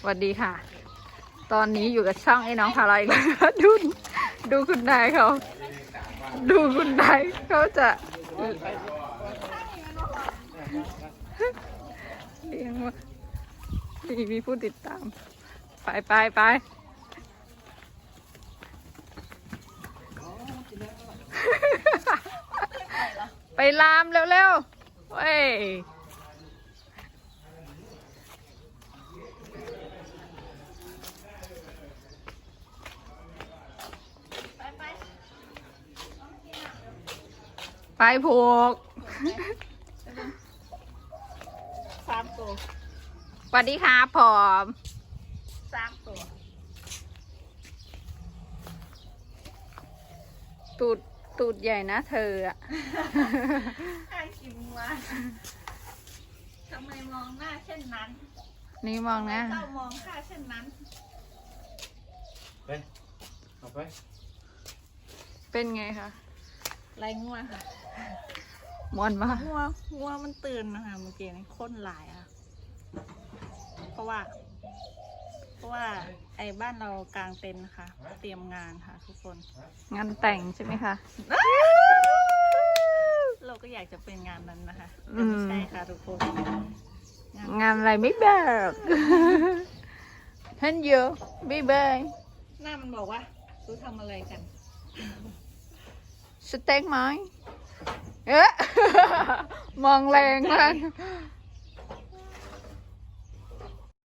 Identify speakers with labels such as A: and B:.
A: สวัสดีค่ะ ตอนนี้อยู่กับช่องไอ้น้องพาราอีกแล้วนคะดูดูคุณนายเขา ดูคุณนายเขาจะเลี้ยงว่ามีมีผู้ติดตาม ไปไปไปไปลามเร็วๆเว้ย ไปผูก
B: สามตัว
A: สวัสดีครับผอม
B: สามตัว
A: ตูด ตูดใหญ่นะเธออะ
B: ใครกินวะทำไมมองหน้าเช่นนั้น
A: นี่มองนะ
B: เจ้ามองข้าเช่นนั้น
C: ไปเอาไป
A: เป็นไงคะ
B: ไรงัวค่ะ
A: มวนมาก
B: งัวงัวมันตื่นนะคะเมื่อกี้นี่ค้นหลายอะ เพราะว่า เพราะว่าไอ้บ้านเรากลางเต็นท์นะคะเตรียมงานค่ะ ทุกคน
A: งานแต่งใช่ไหมคะ
B: เราก็อยากจะเป็นงานนั้นนะคะ
A: อื
B: แต่
A: ม
B: ไม่ใช่ค่ะทุกคน งาน
A: งานอะไรไม่บอกฮันยูบ๊ายบาย
B: หน้ามันบอกว่ารู้ทำอะไรกัน
A: สเต็กไหมเอ๊ะ มองแรงมาก